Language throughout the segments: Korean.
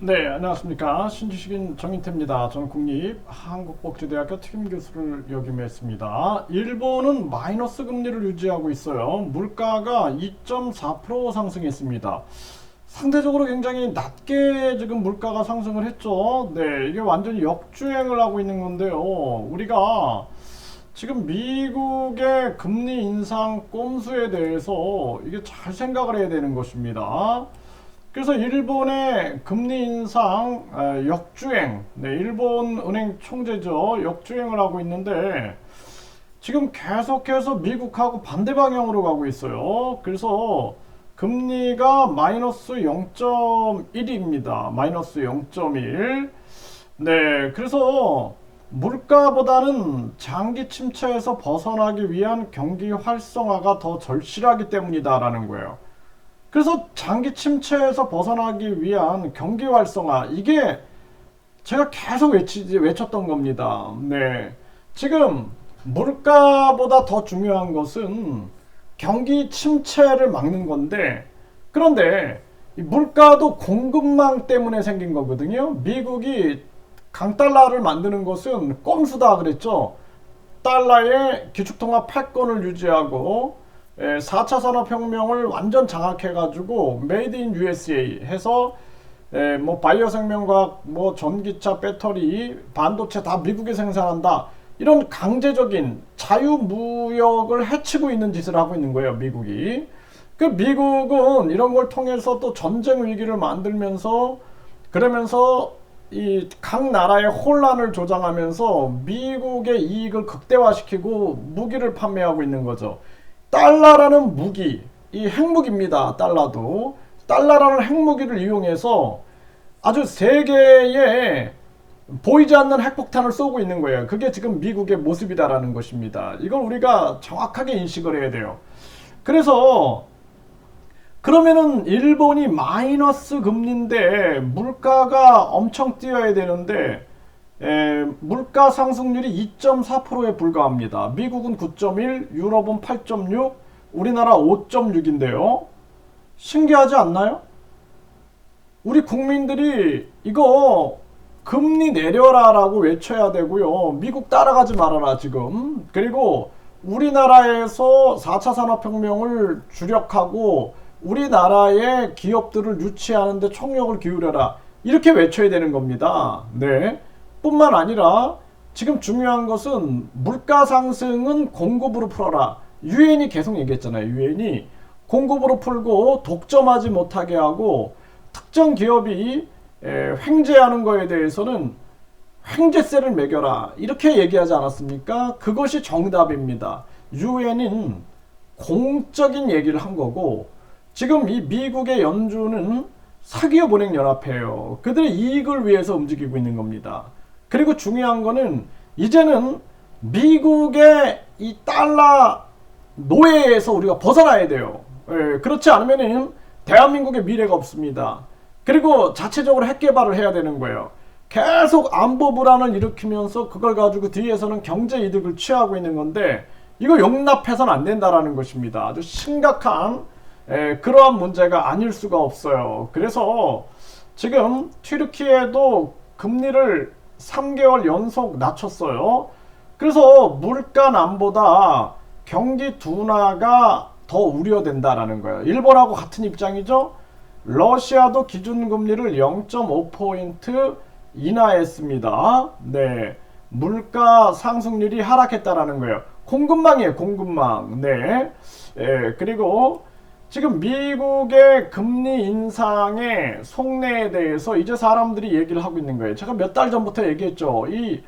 네, 안녕하십니까. 신지식인 정인태입니다. 저는 국립한국복지대학교 특임교수를 역임했습니다. 일본은 마이너스 금리를 유지하고 있어요. 물가가 2.4% 상승했습니다. 상대적으로 굉장히 낮게 지금 물가가 상승을 했죠. 네, 이게 완전히 역주행을 하고 있는 건데요. 우리가 지금 미국의 금리 인상 꼼수에 대해서 이게 잘 생각을 해야 되는 것입니다. 그래서 일본의 금리 인상 아, 역주행, 네, 일본 은행 총재죠 역주행을 하고 있는데 지금 계속해서 미국하고 반대 방향으로 가고 있어요. 그래서 금리가 마이너스 0.1입니다. 마이너스 0.1. 네, 그래서 물가보다는 장기 침체에서 벗어나기 위한 경기 활성화가 더 절실하기 때문이다라는 거예요. 그래서 장기 침체에서 벗어나기 위한 경기 활성화 이게 제가 계속 외치지 외쳤던 겁니다. 네. 지금 물가보다 더 중요한 것은 경기 침체를 막는 건데 그런데 물가도 공급망 때문에 생긴 거거든요. 미국이 강달러를 만드는 것은 꼼수다 그랬죠. 달러의 기축통화 패권을 유지하고 4차 산업혁명을 완전 장악해가지고 메이드 인 USA 해서 뭐 바이오 생명과학, 뭐 전기차, 배터리, 반도체 다 미국이 생산한다. 이런 강제적인 자유무역을 해치고 있는 짓을 하고 있는 거예요, 미국이. 그 미국은 이런 걸 통해서 또 전쟁 위기를 만들면서 그러면서 이 각 나라의 혼란을 조장하면서 미국의 이익을 극대화시키고 무기를 판매하고 있는 거죠. 달러라는 무기, 이 핵무기입니다. 달러도. 달러라는 핵무기를 이용해서 아주 세계에 보이지 않는 핵폭탄을 쏘고 있는 거예요. 그게 지금 미국의 모습이다라는 것입니다. 이걸 우리가 정확하게 인식을 해야 돼요. 그래서 그러면은 일본이 마이너스 금리인데 물가가 엄청 뛰어야 되는데 에, 물가 상승률이 2.4%에 불과합니다. 미국은 9.1, 유럽은 8.6, 우리나라 5.6인데요. 신기하지 않나요? 우리 국민들이 이거 금리 내려라라고 외쳐야 되고요. 미국 따라가지 말아라 지금. 그리고 우리나라에서 4차 산업혁명을 주력하고 우리나라의 기업들을 유치하는데 총력을 기울여라. 이렇게 외쳐야 되는 겁니다. 네. 뿐만 아니라 지금 중요한 것은 물가 상승은 공급으로 풀어라. 유엔이 계속 얘기했잖아요. 유엔이 공급으로 풀고 독점하지 못하게 하고 특정 기업이 횡재하는 거에 대해서는 횡재세를 매겨라. 이렇게 얘기하지 않았습니까? 그것이 정답입니다. 유엔은 공적인 얘기를 한 거고 지금 이 미국의 연준은 사기업 은행 연합회예요. 그들의 이익을 위해서 움직이고 있는 겁니다. 그리고 중요한 거는 이제는 미국의 이 달러 노예에서 우리가 벗어나야 돼요. 예, 그렇지 않으면 대한민국의 미래가 없습니다. 그리고 자체적으로 핵 개발을 해야 되는 거예요. 계속 안보 불안을 일으키면서 그걸 가지고 뒤에서는 경제 이득을 취하고 있는 건데 이거 용납해서는 안 된다라는 것입니다. 아주 심각한 에, 그러한 문제가 아닐 수가 없어요. 그래서 지금 튀르키에도 금리를 3개월 연속 낮췄어요. 그래서 물가난보다 경기 둔화가 더 우려된다라는 거예요. 일본하고 같은 입장이죠. 러시아도 기준금리를 0.5포인트 인하했습니다. 네. 물가 상승률이 하락했다라는 거예요. 공급망이에요, 공급망. 네. 예, 그리고 지금 미국의 금리 인상의 속내에 대해서 이제 사람들이 얘기를 하고 있는 거예요. 제가 몇 달 전부터 얘기했죠. 이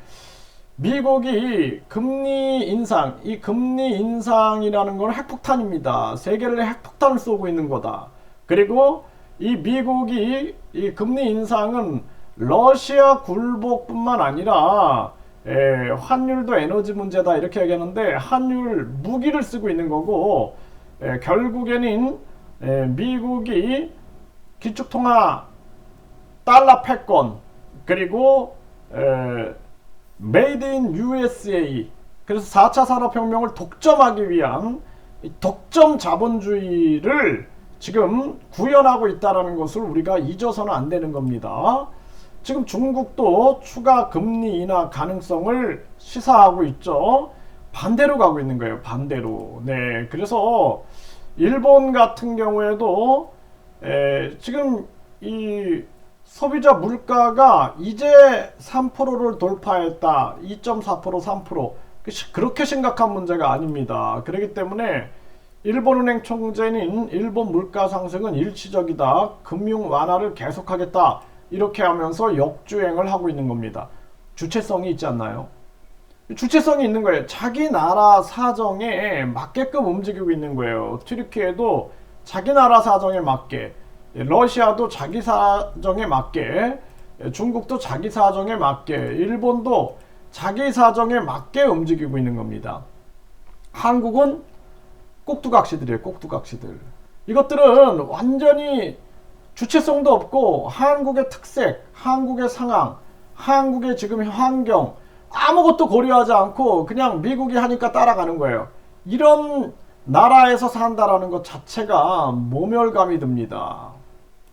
미국이 금리 인상, 이 금리 인상이라는 건 핵폭탄입니다. 세계를 핵폭탄을 쏘고 있는 거다. 그리고 이 미국이 이 금리 인상은 러시아 굴복뿐만 아니라 에, 환율도 에너지 문제다 이렇게 얘기하는데 환율 무기를 쓰고 있는 거고 에, 결국에는 에, 미국이 기축통화 달러 패권 그리고 에, 메이드 인 USA 그래서 4차 산업혁명을 독점하기 위한 독점 자본주의를 지금 구현하고 있다라는 것을 우리가 잊어서는 안 되는 겁니다. 지금 중국도 추가 금리 인하 가능성을 시사하고 있죠. 반대로 가고 있는 거예요. 반대로. 네. 그래서 일본 같은 경우에도 에, 지금 이 소비자 물가가 이제 3%를 돌파했다. 2.4% 3%. 그렇게 심각한 문제가 아닙니다. 그렇기 때문에 일본은행 총재는 일본 물가 상승은 일시적이다. 금융 완화를 계속하겠다. 이렇게 하면서 역주행을 하고 있는 겁니다. 주체성이 있지 않나요? 주체성이 있는 거예요. 자기 나라 사정에 맞게끔 움직이고 있는 거예요. 튀르키예도 자기 나라 사정에 맞게, 러시아도 자기 사정에 맞게, 중국도 자기 사정에 맞게, 일본도 자기 사정에 맞게 움직이고 있는 겁니다. 한국은 꼭두각시들이에요. 꼭두각시들. 이것들은 완전히 주체성도 없고 한국의 특색, 한국의 상황, 한국의 지금 환경 아무것도 고려하지 않고 그냥 미국이 하니까 따라가는 거예요. 이런 나라에서 산다라는 것 자체가 모멸감이 듭니다.